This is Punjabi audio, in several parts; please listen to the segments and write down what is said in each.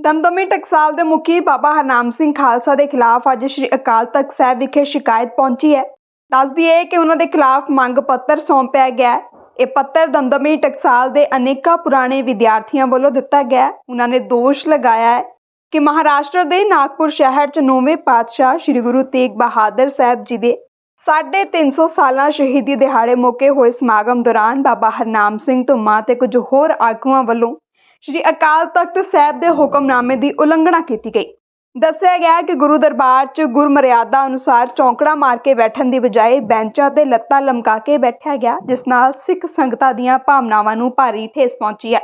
ਦਮਦਮੀ ਟਕਸਾਲ ਦੇ ਮੁਖੀ ਬਾਬਾ ਹਰਨਾਮ ਸਿੰਘ ਖਾਲਸਾ ਦੇ ਖਿਲਾਫ ਅੱਜ ਸ਼੍ਰੀ ਅਕਾਲ ਤਖਤ ਸਾਹਿਬ ਵਿਖੇ ਸ਼ਿਕਾਇਤ ਪਹੁੰਚੀ ਹੈ। ਦੱਸ ਦਈਏ ਕਿ ਉਹਨਾਂ ਦੇ ਖਿਲਾਫ ਮੰਗ ਪੱਤਰ ਸੌਂਪਿਆ ਗਿਆ ਹੈ। ਇਹ ਪੱਤਰ ਦਮਦਮੀ ਟਕਸਾਲ ਦੇ ਅਨੇਕਾਂ ਪੁਰਾਣੇ ਵਿਦਿਆਰਥੀਆਂ ਵੱਲੋਂ ਦਿੱਤਾ ਗਿਆ ਹੈ। ਉਹਨਾਂ ਨੇ ਦੋਸ਼ ਲਗਾਇਆ ਹੈ ਕਿ ਮਹਾਰਾਸ਼ਟਰ ਦੇ ਨਾਗਪੁਰ ਸ਼ਹਿਰ 'ਚ ਨੌਵੇਂ ਪਾਤਸ਼ਾਹ ਸ੍ਰੀ ਗੁਰੂ ਤੇਗ ਬਹਾਦਰ ਸਾਹਿਬ ਜੀ ਦੇ ਸਾਢੇ ਤਿੰਨ ਸੌ ਸਾਲਾਂ ਸ਼ਹੀਦੀ ਦਿਹਾੜੇ ਮੌਕੇ ਹੋਏ ਸਮਾਗਮ ਦੌਰਾਨ ਬਾਬਾ ਹਰਨਾਮ ਸਿੰਘ ਧੁੰਮਾ ਤੇ ਕੁਝ ਹੋਰ ਆਗੂਆਂ ਵੱਲੋਂ ਸ਼੍ਰੀ ਅਕਾਲ ਤਖਤ ਸਾਹਿਬ ਦੇ ਹੁਕਮਨਾਮੇ ਦੀ ਉਲੰਘਣਾ ਕੀਤੀ ਗਈ। ਦੱਸਿਆ ਗਿਆ ਕਿ ਗੁਰੂ ਦਰਬਾਰ 'ਚ ਗੁਰਮਰਿਆਦਾ ਅਨੁਸਾਰ ਚੌਂਕੜਾ ਮਾਰ ਕੇ ਬੈਠਣ ਦੀ ਬਜਾਏ ਬੈਂਚਾਂ ਤੇ ਲੱਤਾਂ ਲਮਕਾ ਕੇ ਬੈਠਿਆ ਗਿਆ, ਜਿਸ ਨਾਲ ਸਿੱਖ ਸੰਗਤਾਂ ਦੀਆਂ ਭਾਵਨਾਵਾਂ ਨੂੰ ਭਾਰੀ ਠੇਸ ਪਹੁੰਚੀ ਹੈ।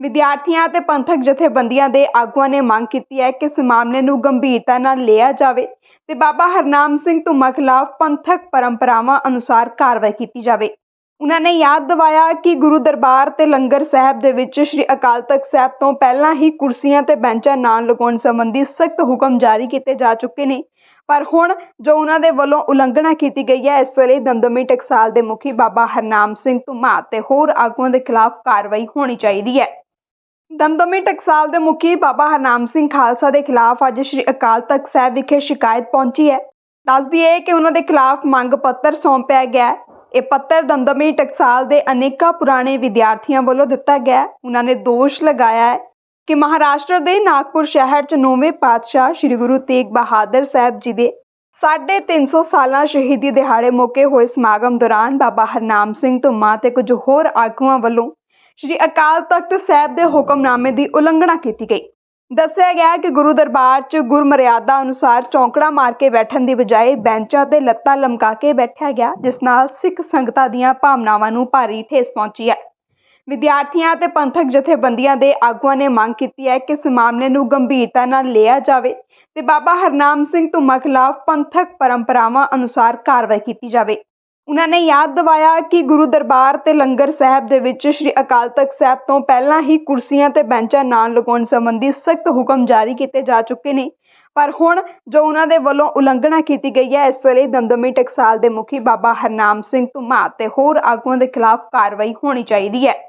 ਵਿਦਿਆਰਥੀਆਂ ਤੇ ਪੰਥਕ ਜਥੇਬੰਦੀਆਂ ਦੇ ਆਗੂਆਂ ਨੇ ਮੰਗ ਕੀਤੀ ਹੈ ਕਿ ਇਸ ਮਾਮਲੇ ਨੂੰ ਗੰਭੀਰਤਾ ਨਾਲ ਲਿਆ ਜਾਵੇ ਤੇ ਬਾਬਾ ਹਰਨਾਮ ਸਿੰਘ ਧੁੰਮਾ ਖਿਲਾਫ ਪੰਥਕ ਪਰੰਪਰਾਵਾਂ ਅਨੁਸਾਰ ਕਾਰਵਾਈ ਕੀਤੀ ਜਾਵੇ। ਉਹਨਾਂ ਨੇ ਯਾਦ ਦਿਵਾਇਆ ਕਿ ਗੁਰੂ ਦਰਬਾਰ ਤੇ ਲੰਗਰ ਸਾਹਿਬ ਦੇ ਵਿੱਚ ਸ੍ਰੀ ਅਕਾਲ ਤਖਤ ਸਾਹਿਬ ਤੋਂ ਪਹਿਲਾਂ ਹੀ ਕੁਰਸੀਆਂ ਤੇ ਬੈਂਚਾਂ ਨਾ ਲਗਾਉਣ ਸੰਬੰਧੀ ਸਖਤ ਹੁਕਮ ਜਾਰੀ ਕੀਤੇ ਜਾ ਚੁੱਕੇ ਨੇ। ਪਰ ਹੁਣ ਜੋ ਉਹਨਾਂ ਦੇ ਵੱਲੋਂ ਉਲੰਘਣਾ ਕੀਤੀ ਗਈ ਹੈ, ਇਸ ਲਈ ਦਮਦਮੀ ਟਕਸਾਲ ਦੇ ਮੁਖੀ ਬਾਬਾ ਹਰਨਾਮ ਸਿੰਘ ਧੁੰਮਾ ਤੇ ਹੋਰ ਆਗੂਆਂ ਦੇ ਖਿਲਾਫ ਕਾਰਵਾਈ ਹੋਣੀ ਚਾਹੀਦੀ ਹੈ। ਦਮਦਮੀ ਟਕਸਾਲ ਦੇ ਮੁਖੀ ਬਾਬਾ ਹਰਨਾਮ ਸਿੰਘ ਖਾਲਸਾ ਦੇ ਖਿਲਾਫ ਅੱਜ ਸ਼੍ਰੀ ਅਕਾਲ ਤਖਤ ਸਾਹਿਬ ਵਿਖੇ ਸ਼ਿਕਾਇਤ ਪਹੁੰਚੀ ਹੈ। ਦੱਸ ਦਈਏ ਕਿ ਉਹਨਾਂ ਦੇ ਖਿਲਾਫ ਮੰਗ ਪੱਤਰ ਸੌਂਪਿਆ ਗਿਆ ਇਹ ਪੱਤਰ ਦਮਦਮੀ ਟਕਸਾਲ ਦੇ ਅਨੇਕਾਂ ਪੁਰਾਣੇ ਵਿਦਿਆਰਥੀਆਂ ਵੱਲੋਂ ਦਿੱਤਾ ਗਿਆ ਉਹਨਾਂ ਨੇ ਦੋਸ਼ ਲਗਾਇਆ ਹੈ ਕਿ ਮਹਾਰਾਸ਼ਟਰ ਦੇ ਨਾਗਪੁਰ ਸ਼ਹਿਰ 'ਚ ਨੌਵੇਂ ਪਾਤਸ਼ਾਹ ਸ੍ਰੀ ਗੁਰੂ ਤੇਗ ਬਹਾਦਰ ਸਾਹਿਬ ਜੀ ਦੇ ਸਾਢੇ ਤਿੰਨ ਸੌ ਸਾਲਾਂ ਸ਼ਹੀਦੀ ਦਿਹਾੜੇ ਮੌਕੇ ਹੋਏ ਸਮਾਗਮ ਦੌਰਾਨ ਬਾਬਾ ਹਰਨਾਮ ਸਿੰਘ ਧੁੰਮਾ ਤੇ ਕੁਝ ਹੋਰ ਆਗੂਆਂ ਵੱਲੋਂ ਸ਼੍ਰੀ ਅਕਾਲ ਤਖਤ ਸਾਹਿਬ ਦੇ ਹੁਕਮਨਾਮੇ ਦੀ ਉਲੰਘਣਾ ਕੀਤੀ ਗਈ। ਦੱਸਿਆ ਗਿਆ ਕਿ ਗੁਰੂ ਦਰਬਾਰ 'ਚ ਗੁਰਮਰਿਆਦਾ ਅਨੁਸਾਰ ਚੌਂਕੜਾ ਮਾਰ ਕੇ ਬੈਠਣ ਦੀ ਬਜਾਏ ਬੈਂਚਾਂ ਤੇ ਲੱਤਾਂ ਲਮਕਾ ਕੇ ਬੈਠਿਆ ਗਿਆ, ਜਿਸ ਨਾਲ ਸਿੱਖ ਸੰਗਤਾਂ ਦੀਆਂ ਭਾਵਨਾਵਾਂ ਨੂੰ ਭਾਰੀ ਠੇਸ ਪਹੁੰਚੀ ਹੈ। ਵਿਦਿਆਰਥੀਆਂ ਤੇ ਪੰਥਕ ਜਥੇਬੰਦੀਆਂ ਦੇ ਆਗੂਆਂ ਨੇ ਮੰਗ ਕੀਤੀ ਹੈ ਕਿ ਇਸ ਮਾਮਲੇ ਨੂੰ ਗੰਭੀਰਤਾ ਨਾਲ ਲਿਆ ਜਾਵੇ ਤੇ ਬਾਬਾ ਹਰਨਾਮ ਸਿੰਘ ਧੁੰਮਾ ਖਿਲਾਫ ਪੰਥਕ ਪਰੰਪਰਾਵਾਂ ਅਨੁਸਾਰ ਕਾਰਵਾਈ ਕੀਤੀ ਜਾਵੇ। ਉਹਨਾਂ ਨੇ ਯਾਦ ਦਿਵਾਇਆ ਕਿ ਗੁਰੂ ਦਰਬਾਰ ਤੇ ਲੰਗਰ ਸਾਹਿਬ ਦੇ ਵਿੱਚ ਸ੍ਰੀ ਅਕਾਲ ਤਖਤ ਸਾਹਿਬ ਤੋਂ ਪਹਿਲਾਂ ਹੀ ਕੁਰਸੀਆਂ ਤੇ ਬੈਂਚਾਂ ਨਾ ਲਗਾਉਣ ਸੰਬੰਧੀ ਸਖਤ ਹੁਕਮ ਜਾਰੀ ਕੀਤੇ ਜਾ ਚੁੱਕੇ ਨੇ। ਪਰ ਹੁਣ ਜੋ ਉਹਨਾਂ ਦੇ ਵੱਲੋਂ ਉਲੰਘਣਾ ਕੀਤੀ ਗਈ ਹੈ, ਇਸ ਲਈ ਦਮਦਮੀ ਟਕਸਾਲ ਦੇ ਮੁਖੀ ਬਾਬਾ ਹਰਨਾਮ ਸਿੰਘ ਧੁੰਮਾ ਤੇ ਹੋਰ ਆਗੂਆਂ ਦੇ ਖਿਲਾਫ ਕਾਰਵਾਈ ਹੋਣੀ ਚਾਹੀਦੀ ਹੈ।